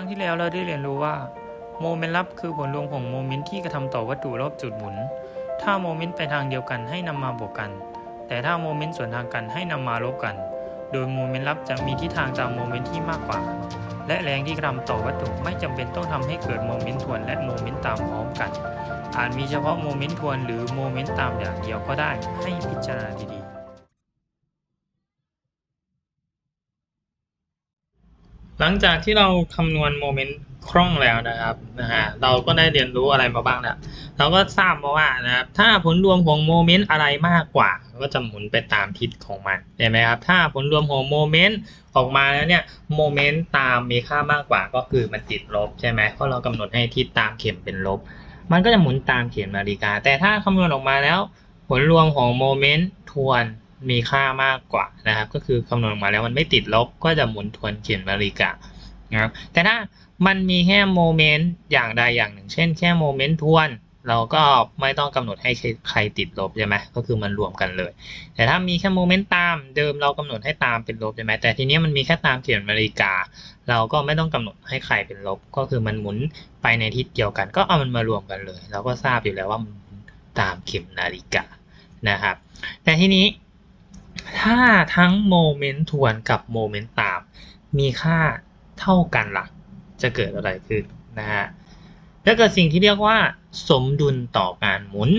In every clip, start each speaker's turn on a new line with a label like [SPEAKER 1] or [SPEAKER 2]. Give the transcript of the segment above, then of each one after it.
[SPEAKER 1] รั้งที่แล้วเราได้เรียนรู้ว่าโมเมนต์ลับคือผลรวมของโมเมนต์ที่กระทำต่อวัตถุรอบจุดหมุน ถ้าโมเมนต์ไปทางเดียวกันให้นำมาบวกกัน แต่ถ้าโมเมนต์สวนทางกันให้นำมาลบกัน โดยโมเมนต์ลับจะมีทิศทางตามโมเมนต์ที่มากกว่า และแรงที่กระทำต่อวัตถุไม่จำเป็นต้องทำให้เกิดโมเมนต์ทวนและโมเมนต์ตามพร้อมกัน อาจมีเฉพาะโมเมนต์ทวนหรือโมเมนต์ตามอย่างเดียวก็ได้ให้พิจารณาดีๆ หลังจากที่เราคำนวณโมเมนต์คล่องแล้วนะครับนะฮะเราก็ได้เรียนรู้อะไรมาบ้างแล้วเราก็ทราบมาว่านะครับถ้าผลรวมของโมเมนต์อะไรมากกว่า ก็จะหมุนไปตามทิศของมันเห็นไหมครับถ้าผลรวมของโมเมนต์ออกมาแล้วเนี่ยโมเมนต์ตามมีค่ามากกว่าก็คือมันติดลบใช่ไหมเพราะเรากำหนดให้ทิศตามเข็มเป็นลบ มันก็จะหมุนตามเข็มนาฬิกา แต่ถ้าคำนวณออกมาแล้ว ผลรวมของโมเมนต์ทวน มีค่ามากกว่านะครับ ก็คือคำนวณออกมาแล้วมันไม่ติดลบก็จะหมุนทวนเข็มนาฬิกานะครับแต่ถ้ามันมีแค่โมเมนต์อย่างใดอย่างหนึ่ง เช่นแค่โมเมนต์ทวนเราก็ไม่ต้องกำหนดให้ใครติดลบใช่ไหมก็คือมันรวมกันเลย แต่ถ้ามีแค่โมเมนต์ตามเดิมเรากำหนดให้ตามเป็นลบใช่ไหมแต่ทีนี้มันมีแค่ตามเข็มนาฬิกา เราก็ไม่ต้องกำหนดให้ใครเป็นลบ ก็คือมันหมุนไปในทิศเดียวกัน ก็เอามันมารวมกันเลย เราก็ทราบอยู่แล้วว่ามันตามเข็มนาฬิกานะครับ แต่ทีนี้ ถ้าทั้งโมเมนต์ทวนกับโมเมนต์ตาม มีค่าเท่ากันล่ะ จะเกิดอะไรขึ้นนะฮะแล้วเกิดสิ่งที่เรียกว่า สมดุลต่อการหมุน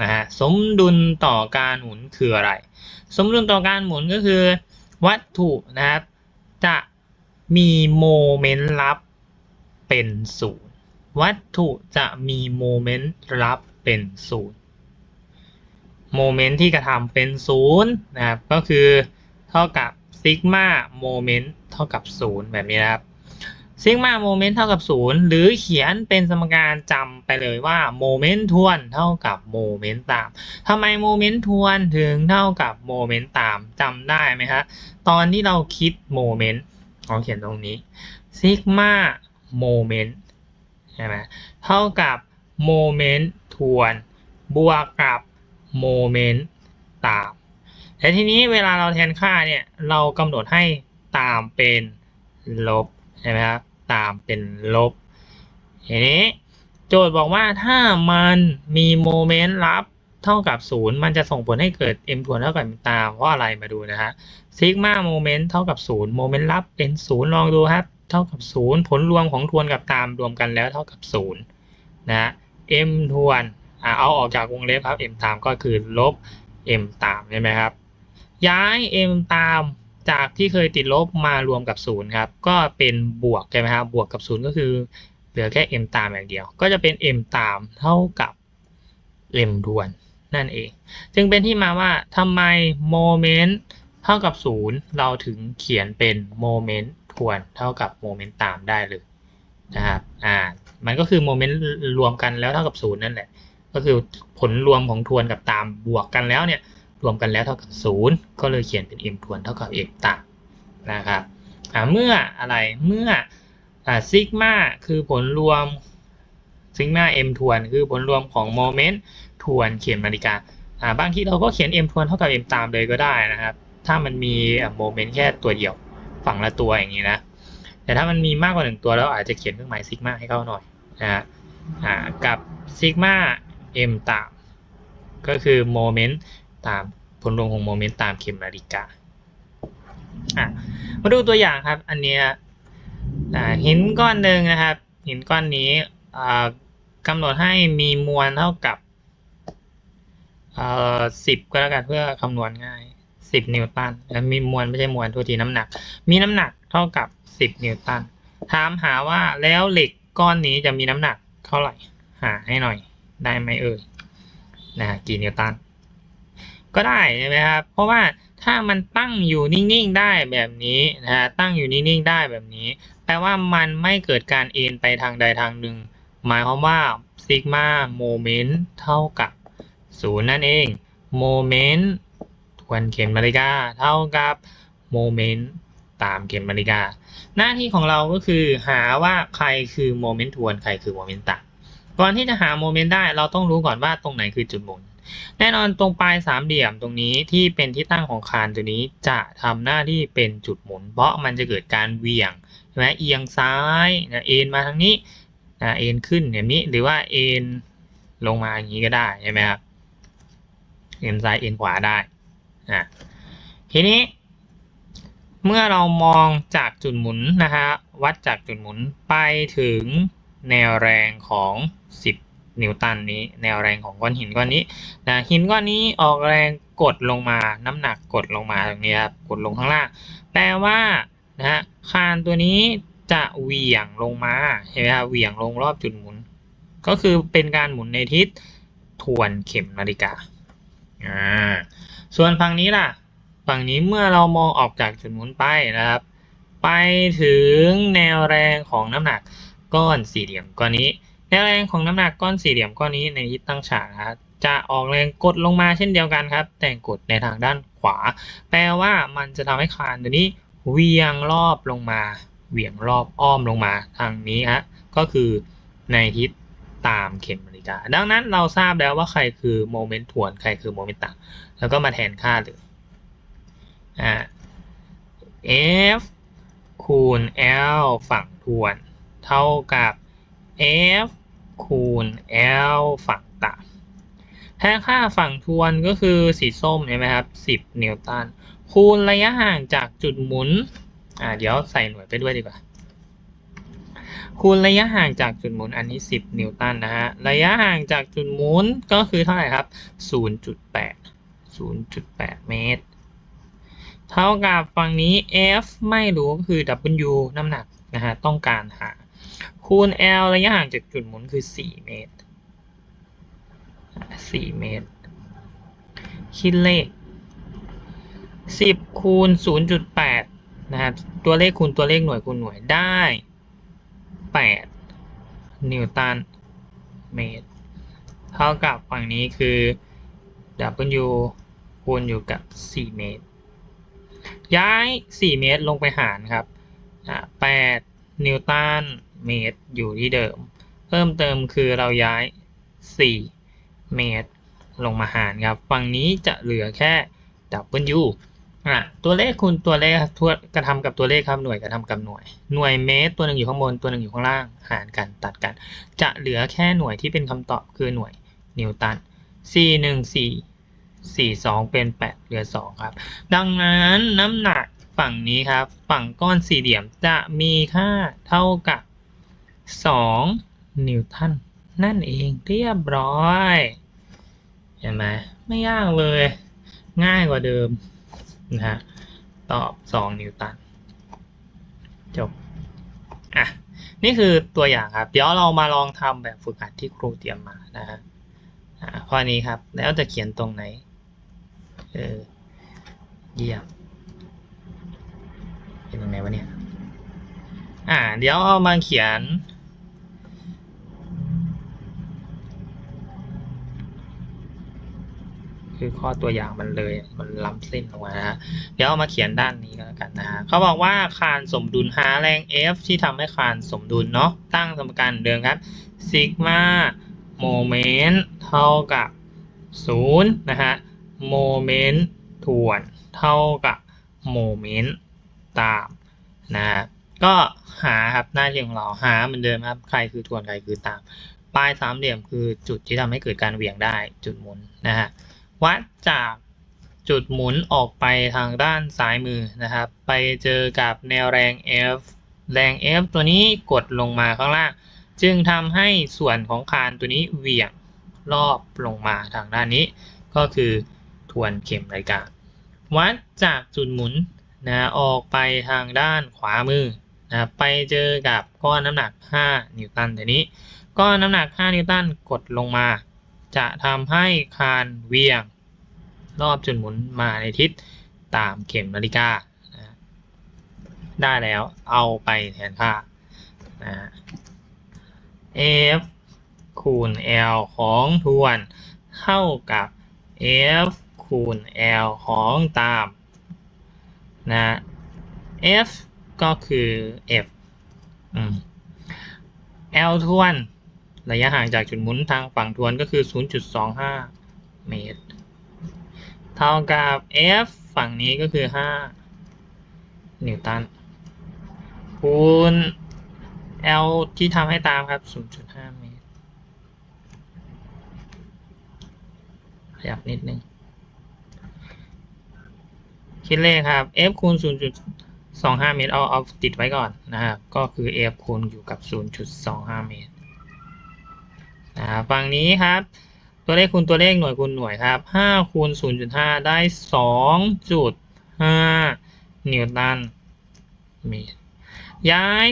[SPEAKER 1] นะฮะสมดุลต่อการหมุนคืออะไร สมดุลต่อการหมุนก็คือ วัตถุนะครับจะมีโมเมนต์ลับเป็นศูนย์วัตถุจะมีโมเมนต์ลับเป็นศูนย์ โมเมนต์ที่กระทำเป็นศูนย์นะครับก็คือเท่ากับซิกมาโมเมนต์เท่ากับศูนย์แบบนี้นะครับซิกมาโมเมนต์เท่ากับศูนย์หรือเขียนเป็นสมการจำไปเลยว่าโมเมนต์ทวนเท่ากับโมเมนต์ตามทำไมโมเมนต์ทวนถึงเท่ากับโมเมนต์ตามจำได้ไหมครับตอนที่เราคิดโมเมนต์เราเขียนตรงนี้ซิกมาโมเมนต์ใช่ไหมเท่ากับโมเมนต์ทวนบวกกับ โมเมนต์ตามแต่ทีนี้เวลาเราแทนค่าเนี่ยเรากำหนดให้ตามเป็นลบใช่ไหมครับตามเป็นลบทีนี้โจทย์บอกว่าถ้ามันมีโมเมนต์ลับเท่ากับศูนย์มันจะส่งผลให้เกิด m ทวนเท่ากับตามเพราะอะไรมาดูนะฮะซิกมาโมเมนต์เท่ากับศูนย์โมเมนต์ลับเป็นศูนย์ลองดูครับเท่ากับศูนย์ผลรวมของทวนกับตามรวมกันแล้วเท่ากับศูนย์นะ m ทวน เอาออกจากวงเล็บครับ m ตามก็คือลบ m ตามใช่ไหมครับ ย้าย m ตามจากที่เคยติดลบมารวมกับศูนย์ครับ ก็เป็นบวกใช่ไหมครับ บวกกับศูนย์ก็คือเหลือแค่ m ตามอย่างเดียว ก็จะเป็น m ตามเท่ากับ m ทวนนั่นเอง จึงเป็นที่มาว่าทำไมโมเมนต์เท่ากับศูนย์เราถึงเขียนเป็นโมเมนต์ทวนเท่ากับโมเมนต์ตามได้เลยนะครับ อ่า มันก็คือโมเมนต์รวมกันแล้วเท่ากับศูนย์นั่นแหละ ก็คือผลรวมของทวนกับตามบวกกันแล้วเนี่ยรวมกันแล้วเท่ากับศูนย์ก็เลยเขียนเป็น m ทวนเท่ากับ m ตามนะครับอ่าเมื่ออะไรเมื่ออซิกมาคือผลรวมซิกมา m ทวนคือผลรวมของโมเมนต์ทวนเข็มนาฬิกาอ่าบางทีเราก็เขียน m ทวนเท่ากับ m ตามเลยก็ได้นะครับ ถ้ามันมีโมเมนต์แค่ตัวเดียวฝั่งละตัวอย่างนี้นะ แต่ถ้ามันมีมากกว่าหนึ่งตัวแล้วอาจจะเขียนเครื่องหมายซิกมาให้เขาหน่อยนะฮะอ่ากับซิกมา m ตาม ก็คือโมเมนต์ตามผลรวมของโมเมนต์ตามเข็มนาฬิกาอะมาดูตัวอย่างครับ อันเนี้ยหินก้อนหนึ่งนะครับ หินก้อนนี้กำหนดให้มีมวลเท่ากับสิบก็แล้วกันเพื่อคำนวณง่ายสิบนิวตันแล้วมีมวลไม่ใช่มวลโทษทีน้ำหนัก มีน้ำหนักเท่ากับสิบนิวตันถามหาว่าแล้วเหล็กก้อนนี้จะมีน้ำหนักเท่าไหร่หาให้หน่อย ได้ไหมเอ่ยนะกี่นิวตันก็ได้ใช่ไหมครับเพราะว่าถ้ามันตั้งอยู่นิ่งๆได้แบบนี้นะฮะตั้งอยู่นิ่งๆได้แบบนี้แปลว่ามันไม่เกิดการเอ็นไปทางใดทางหนึ่ง หมายความว่าซิกมาโมเมนต์เท่ากับศูนย์นั่นเองโมเมนต์ทวนเข็มนาฬิกาเท่ากับโมเมนต์ตามเข็มนาฬิกา หน้าที่ของเราก็คือหาว่าใครคือโมเมนต์ทวนใครคือโมเมนต์ตาม ก่อนที่จะหาโมเมนต์ได้เราต้องรู้ก่อนว่าตรงไหนคือจุดหมุน แน่นอนตรงปลายสามเหลี่ยมตรงนี้ที่เป็นที่ตั้งของคานตัวนี้จะทำหน้าที่เป็นจุดหมุน เพราะมันจะเกิดการเหวี่ยงใช่ไหมเอียงซ้ายนะเอ็นมาทางนี้นะเอ็นขึ้นอย่างนี้หรือว่าเอ็นลงมาอย่างนี้ก็ได้ใช่ไหมครับเอ็นซ้ายเอ็นขวาได้อะทีนี้ เมื่อเรามองจากจุดหมุนนะฮะวัดจากจุดหมุนไปถึง แนวแรงของ 10 นิวตันนี้ แนวแรงของก้อนหินก้อนนี้นะหินก้อนนี้ออกแรงกดลงมาน้ำหนักกดลงมาตรงนี้ครับกดลงข้างล่าง แปลว่านะฮะคานตัวนี้จะเหวี่ยงลงมาเห็นไหมครับเหวี่ยงลงรอบจุดหมุน ก็คือเป็นการหมุนในทิศทวนเข็มนาฬิกาอ่าส่วนฝั่งนี้ล่ะ ฝั่งนี้เมื่อเรามองออกจากจุดหมุนไปนะครับ ไปถึงแนวแรงของน้ำหนัก ก้อนสี่เหลี่ยมก้อนนี้แนวแรงของน้ำหนักก้อนสี่เหลี่ยมก้อนนี้ในทิศตั้งฉากนะครับจะออกแรงกดลงมาเช่นเดียวกันครับ แต่กดในทางด้านขวา แปลว่ามันจะทำให้คานตัวนี้เวียงรอบลงมา เวียงรอบอ้อมลงมาทางนี้ฮะก็คือในทิศตามเข็มนาฬิกา ดังนั้นเราทราบแล้วว่าใครคือโมเมนต์ทวนใครคือโมเมนต์ต่างแล้วก็มาแทนค่าเลยอ่า f คูณ l ฝั่งทวน เท่ากับ f คูณ l ฝั่งต่ำแทนค่าฝั่งทวนก็คือสีส้มใช่ไหมครับ 10 นิวตัน คูณระยะห่างจากจุดหมุน อ่า เดี๋ยวใส่หน่วยไปด้วยดีกว่า คูณระยะห่างจากจุดหมุนอันนี้ 10 นิวตันนะฮะ ระยะห่างจากจุดหมุนก็คือเท่าไหร่ครับ 0.8 0.8 เมตร เท่ากับฝั่งนี้ F ไม่รู้ก็คือ W น้ำหนักนะฮะ ต้องการหา คูณ L ระยะห่างจากจุดหมุนคือ 4 เมตร 4 เมตร คิดเลข 10 คูณ 0.8 นะฮะตัวเลขคูณตัวเลขหน่วยคูณหน่วยได้ 8 นิวตันเมตร เท่ากับฝั่งนี้คือ W คูณอยู่กับ 4 เมตร ย้าย 4 เมตรลงไปหารครับ 8 นิวตัน เมตรอยู่ที่เดิม เพิ่มเติมคือเราย้าย 4 เมตร ลงมาหารครับ ฝั่งนี้จะเหลือแค่ W อะตัวเลขคูณตัวเลขทั่วกระทำกับตัวเลขครับหน่วยกระทำกับหน่วย หน่วยเมตรตัวหนึ่งอยู่ข้างบนตัวหนึ่งอยู่ข้างล่างหารกันตัดกัน จะเหลือแค่หน่วยที่เป็นคำตอบคือหน่วยนิวตัน4 1 4 4 2 เป็น 8 เหลือ 2 ครับ ดังนั้นน้ำหนักฝั่งนี้ครับ ฝั่งก้อนสี่เหลี่ยมจะมีค่าเท่ากับ 2 นิวตันนั่นเองเรียบร้อย เห็นไหมไม่ยากเลย ง่ายกว่าเดิมนะฮะตอบ 2 นิวตันจบอะนี่คือตัวอย่างครับ เดี๋ยวเรามาลองทำแบบฝึกหัดที่ครูเตรียมมานะฮะอ่าข้อนี้ครับแล้วจะเขียนตรงไหนเออเยี่ยมเป็นตรงไหนวะเนี่ยอ่า เดี๋ยวเอามาเขียน คือข้อตัวอย่างมันเลยมันล้ำเส้นลงมานะฮะเดี๋ยวเอามาเขียนด้านนี้ก็แล้วกันนะฮะเขาบอกว่าคานสมดุลหาแรง F ที่ทำให้คานสมดุลเนาะตั้งสมการเดิมครับซิกมาโมเมนต์เท่ากับ0นะฮะโมเมนต์ทวนเท่ากับโมเมนต์ตามนะฮะก็หาครับหน้าที่ของเราหาเหมือนเดิมครับใครคือทวนใครคือตามปลายสามเหลี่ยมคือจุดที่ทำให้เกิดการเหวี่ยงได้จุดหมุนนะฮะ วัดจากจุดหมุนออกไปทางด้านซ้ายมือนะครับ ไปเจอกับแนวแรง F แรง F ตัวนี้กดลงมาข้างล่าง จึงทำให้ส่วนของคานตัวนี้เหวี่ยงรอบลงมาทางด้านนี้ ก็คือทวนเข็มนาฬิกาวัดจากจุดหมุนนะออกไปทางด้านขวามือนะไปเจอกับก้อนน้ำหนัก 5 นิวตันตัวนี้ ก้อนน้ำหนัก 5 นิวตันกดลงมา จะทำให้คานเวียง รอบจุดหมุนมาในทิศตามเข็มนาฬิกานะได้แล้วเอาไปแทนค่านะ F คูณ L ของทวนเท่ากับ F คูณ L ของตามนะ F ก็คือ F อืม L ทวน ระยะห่างจากจุดหมุนทางฝั่งทวนก็คือ 0.25เเมตร เท่ากับ F ฝั่งนี้ก็คือ 5 นิวตัน คูณ L ที่ทำให้ตามครับ 0.5 เมตร ขยับนิดนึง คิดเลขครับ F คูณ 0.25 เมตร เอาเอาติดไว้ก่อนนะครับ ก็คือ F คูณอยู่กับ 0.25 เมตร นะครับฝั่งนี้ครับ ตัวเลขคูณตัวเลขหน่วยคูณหน่วยครับ5คูณ0.5 ได้ 2.5 นิวตันเมตร ย้าย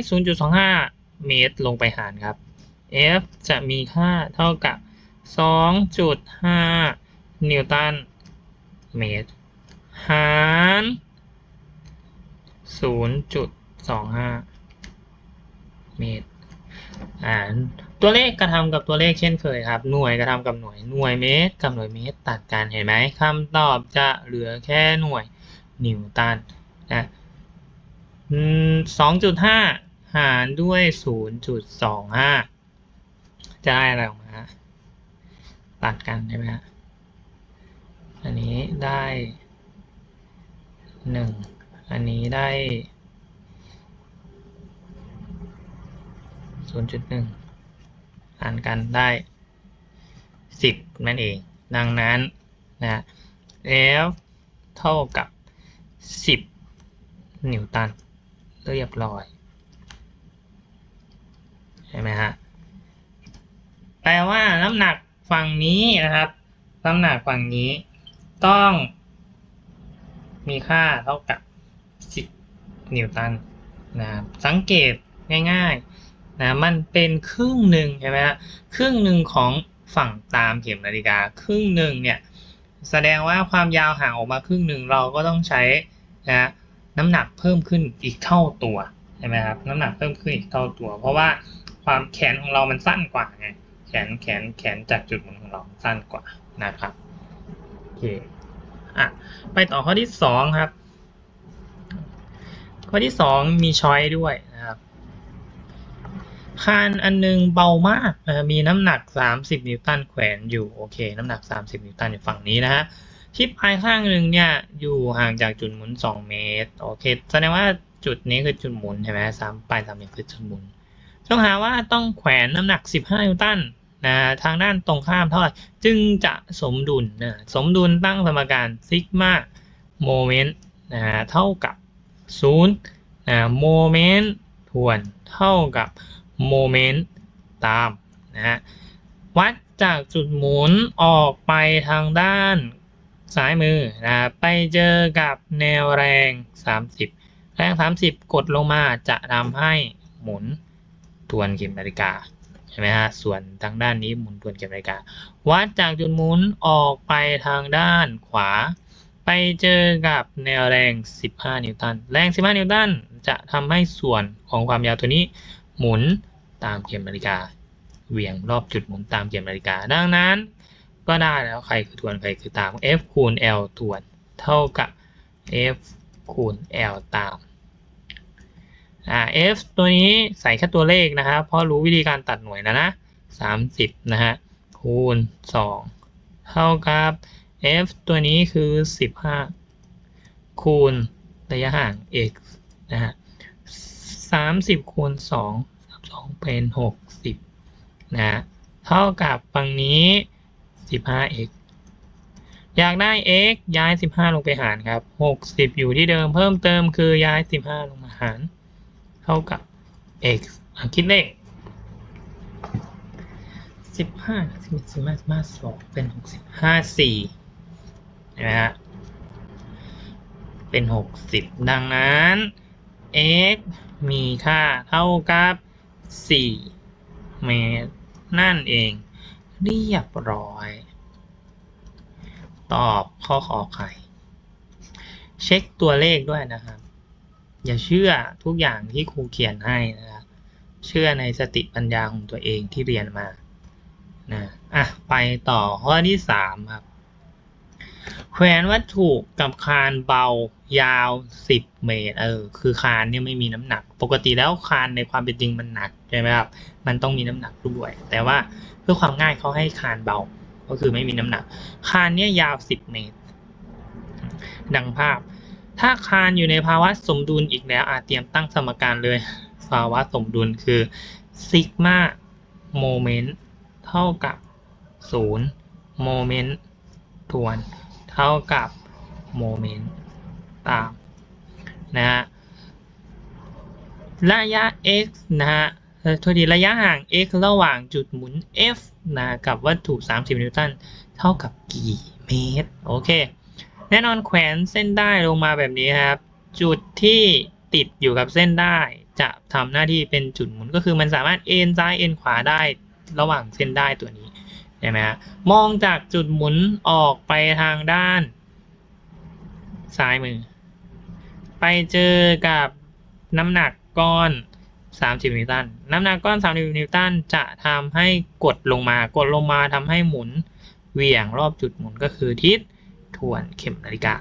[SPEAKER 1] 0.25 เมตรลงไปหารครับ F จะมีค่าเท่ากับ 2.5 นิวตันเมตร หาร 0.25 เมตร อ่าตัวเลขกระทำกับตัวเลขเช่นเคยครับ หน่วยกระทำกับหน่วยหน่วยเมตร กับหน่วยเมตรตัดกันเห็นไหมคำตอบจะเหลือแค่หน่วยนิวตันนะสองจุดห้าหารด้วยศูนย์จุดสองห้าจะได้อะไรออกมาตัดกันใช่ไหมฮะอันนี้ได้หนึ่งอันนี้ได้ ศูนย์จุดหนึ่งหารกันได้สิบนั่นเอง ดังนั้นนะ F เท่ากับสิบนิวตัน เรียบร้อย ใช่ไหมฮะ แปลว่าน้ำหนักฝั่งนี้นะครับ น้ำหนักฝั่งนี้ต้องมีค่าเท่ากับ 10 นิวตันนะครับสังเกตง่ายๆ นะมันเป็นครึ่งหนึ่งใช่ไหมฮะครึ่งหนึ่งของฝั่งตามเข็มนาฬิกา ครึ่งหนึ่งเนี่ยแสดงว่าความยาวห่างออกมาครึ่งหนึ่งเราก็ต้องใช้นะน้ำหนักเพิ่มขึ้นอีกเท่าตัวใช่ไหมครับน้ำหนักเพิ่มขึ้นอีกเท่าตัว เพราะว่าความแขนของเรามันสั้นกว่าไงแขนแขนแขนจากจุดหมุนของเราสั้นกว่านะครับโอเคอะไปต่อข้อที่สองครับ ข้อที่สองมีช้อยด้วย คานอันนึงเบามากมีน้ำหนัก 30 นิวตันแขวนอยู่โอเคน้ำหนัก 30 นิวตันอยู่ฝั่งนี้นะฮะที่ปลายข้างหนึ่งเนี่ยอยู่ห่างจากจุดหมุน 2 เมตรโอเคแสดงว่าจุดนี้คือจุดหมุนใช่ไหมสามปลายสามเหลี่ยมคือจุดหมุน ต้องหาว่าต้องแขวนน้ำหนัก 15 นิวตันนะทางด้านตรงข้ามเท่าไหร่จึงจะสมดุลนะสมดุลตั้งสมการซิกมาโมเมนต์นะเท่ากับ0นะโมเมนต์ทวนเท่ากับ โมเมนต์ตามนะฮะวัดจากจุดหมุนออกไปทางด้านซ้ายมือนะไปเจอกับแนวแรง 30 แรง 30 กดลงมาจะทำให้หมุนทวนเข็มนาฬิกาใช่ไหมฮะส่วนทางด้านนี้หมุนทวนเข็มนาฬิกา วัดจากจุดหมุนออกไปทางด้านขวา ไปเจอกับแนวแรง 15 นิวตัน แรง 15 นิวตันจะทำให้ส่วนของความยาวตัวนี้ หมุนตามเข็มนาฬิกา เหวี่ยงรอบจุดหมุนตามเข็มนาฬิกา ดังนั้น ก็ได้แล้วใครคือทวนใครคือตาม F คูณ L ทวน เท่ากับ F คูณ L ตามอ่า F ตัวนี้ใส่แค่ตัวเลขนะครับ เพราะรู้วิธีการตัดหน่วยนะนะ30 นะฮะ คูณ 2 เท่ากับ F ตัวนี้คือ 15 คูณระยะห่าง x นะฮะ 30คูณ2 2เป็น60นะเท่ากับฝั่งนี้ 15x อยากได้ x ย้าย 15 ลงไปหารครับ 60 อยู่ที่เดิมเพิ่มเติมคือย้าย 15 ลงมาหาร เท่ากับ x คิดเลข 15 15 15 2 เป็น 65 4นะฮะเป็น 60 ดังนั้น x มีค่าเท่ากับ 4 เมตร นั่นเอง เรียบร้อย ตอบข้อขอไข่ เช็คตัวเลขด้วยนะครับ อย่าเชื่อทุกอย่างที่ครูเขียนให้นะครับเชื่อในสติปัญญาของตัวเองที่เรียนมานะอะ ไปต่อข้อที่ 3 ครับ แขวนวัตถุกับคานเบา ยาว10เมตร เออ คือคานเนี่ยไม่มีน้ำหนัก ปกติแล้วคานในความเป็นจริงมันหนักใช่ไหมครับ มันต้องมีน้ำหนักด้วย แต่ว่าเพื่อความง่ายเขาให้คานเบา ก็คือไม่มีน้ำหนัก คานเนี่ยยาว10เมตร ดังภาพ ถ้าคานอยู่ในภาวะสมดุลอีกแล้วอาเตรียมตั้งสมการเลย ภาวะสมดุลคือซิกมาโมเมนต์เท่ากับ0โมเมนต์ทวน เท่ากับโมเมนต์ ตามนะฮะระยะ x นะฮะทษทีระยะห่าง x ระหว่างจุดหมุน f นะกับวัตถุ 30 นิวตัน เท่ากับกี่เมตร โอเค แน่นอนแขวนเส้นได้ลงมาแบบนี้ครับ จุดที่ติดอยู่กับเส้นได้ จะทำหน้าที่เป็นจุดหมุนก็คือมันสามารถเอ็นซ้ายเอ็นขวาได้ระหว่างเส้นได้ตัวนี้ใช่ไหมฮะมองจากจุดหมุนออกไปทางด้าน ซ้ายมือ เจอกับน้ำหนักก้อน 30 นิวตัน น้ำหนักก้อน 30 นิวตันจะทำให้กดลงมากดลงมาทำให้หมุนเหวี่ยงรอบจุดหมุนก็คือทิศทวนเข็มนาฬิกา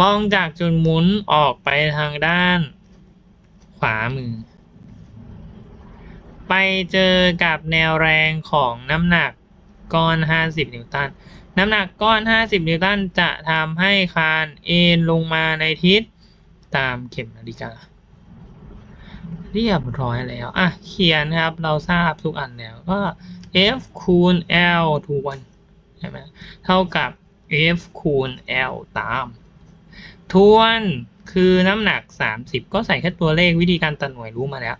[SPEAKER 1] มองจากจุดหมุนออกไปทางด้าน ขวามือ ไปเจอกับแนวแรงของน้ำหนักก้อน 50 นิวตัน น้ำหนักก้อน 50 นิวตันจะทำให้คานเอ็นลงมาในทิศ ตามเข็มนาฬิกา เรียบร้อยแล้ว อะ เขียนครับ เราทราบทุกอันแล้วก็ F คูณ L ทวนใช่ไหมเท่ากับ F คูณ L ตาม ทวนคือน้ำหนัก 30 ก็ใส่แค่ตัวเลขวิธีการตัดหน่วยรู้มาแล้ว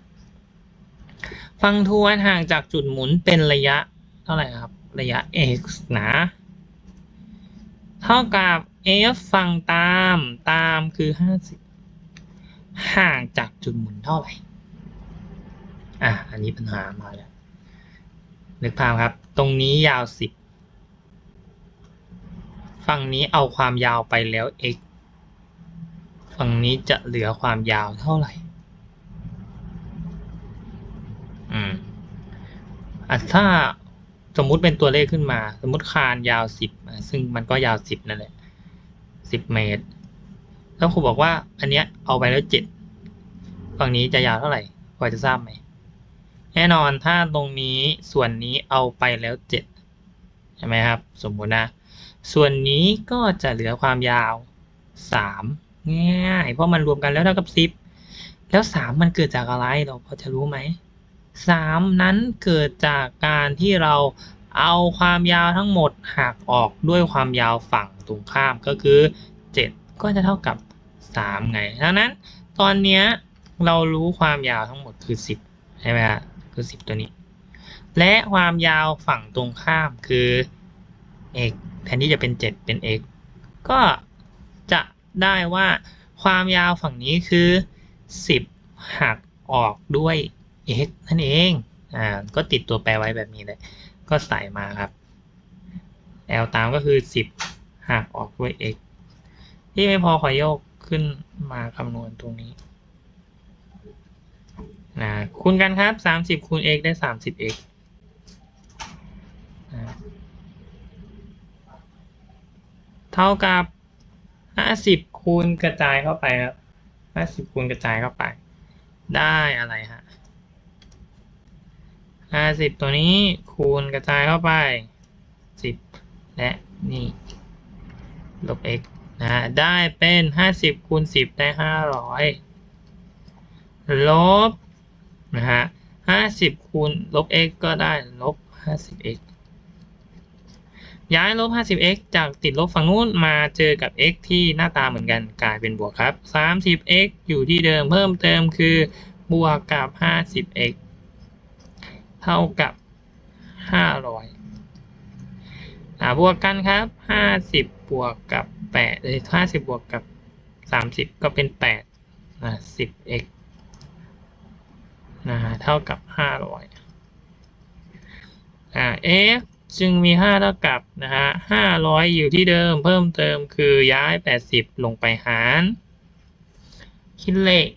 [SPEAKER 1] ฟังทวนห่างจากจุดหมุนเป็นระยะเท่าไหร่ครับ ระยะ x นะ เท่ากับ f ฝั่งตามตามคือ 50 ห่างจากจุดหมุนเท่าไหร่ อะ อันนี้ปัญหามาแล้ว นึกภาพครับ ตรงนี้ยาว 10 ฝั่งนี้เอาความยาวไปแล้ว x ฝั่งนี้จะเหลือความยาวเท่าไหร่ อืมอะถ้าสมมุติเป็นตัวเลขขึ้นมา สมมุติคานยาว 10 ซึ่งมันก็ยาว 10 นั่นแหละ 10 เมตร แล้วครูบอกว่าอันเนี้ยเอาไปแล้ว 7 ฝั่งนี้จะยาวเท่าไหร่พอจะทราบไหมแน่นอนถ้าตรงนี้ส่วนนี้เอาไปแล้ว7ใช่ไหมครับ สมมุตินะ ส่วนนี้ก็จะเหลือความยาว 3 ง่ายเพราะมันรวมกันแล้วเท่ากับ 10 แล้ว 3 มันเกิดจากอะไรเราพอจะรู้ไหม 3 นั้นเกิดจากการที่เราเอาความยาวทั้งหมดหักออกด้วยความยาวฝั่งตรงข้ามก็คือ 7 ก็จะเท่ากับ 3 ไงดังนั้นตอนเนี้ย เรารู้ความยาวทั้งหมดคือ10ใช่ไหมฮะคือ10ตัวนี้ และความยาวฝั่งตรงข้ามคือ x แทนที่จะเป็น 7 เป็น x ก็จะได้ว่าความยาวฝั่งนี้คือ 10 หักออกด้วย x นั่นเอง อ่า ก็ติดตัวแปรไว้แบบนี้เลย ก็ใส่มาครับ l ตามก็คือ 10 หักออกด้วย x ที่ไม่พอขอโยกขึ้นมาคำนวณตรงนี้ นะคูณกันครับ30คูณ x ได้ 30x นะเท่ากับ50คูณกระจายเข้าไปครับ50คูณกระจายเข้าไป ได้อะไรฮะ50ตัวนี้คูณกระจายเข้าไป10และนี่ลบ x นะฮะได้เป็น50คูณ10ได้500ลบ นะฮะ50คูณลบ x ก็ได้ลบ 50x ย้ายลบ 50x จากติดลบฝั่งนู้นมาเจอกับ x ที่หน้าตาเหมือนกันกลายเป็นบวกครับ 30x อยู่ที่เดิมเพิ่มเติมคือบวกกับ 50x เท่ากับ 500อ่าบวกกันครับ 50 บวกกับ8เอ้ย50 บวกกับ 30 ก็เป็น8อ่า 10x นะฮะเท่ากับ 500อ่า x จึงมี 5 เท่ากับนะฮะ500 อยู่ที่เดิมเพิ่มเติมคือย้าย 80 ลงไปหาร คิดเลข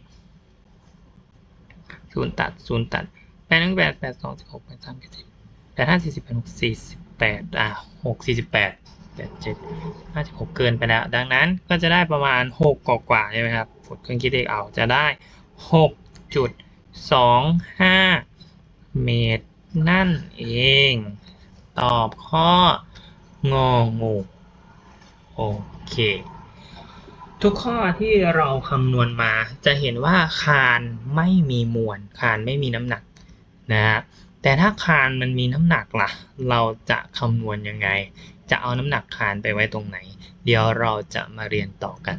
[SPEAKER 1] ศูนย์ตัดศูนย์ตัดแปดหนึ่งแปดแปดสองสิบหกแปดสามแปดสิบแปดสี่สิบแปดสี่สิบแปดอะหกสี่สิบแปดแปดเจ็ดหกเกินไปแล้ว ดังนั้นก็จะได้ประมาณหกกว่าใช่ไหมครับกดเครื่องคิดเลขเอาจะได้หกจุด สองห้าเมตรนั่นเอง ตอบข้ององูโอเค ทุกข้อที่เราคำนวณมาจะเห็นว่าคานไม่มีมวลคานไม่มีน้ำหนักนะฮะแต่ถ้าคานมันมีน้ำหนักล่ะ เราจะคำนวณยังไง จะเอาน้ำหนักคานไปไว้ตรงไหน เดี๋ยวเราจะมาเรียนต่อกัน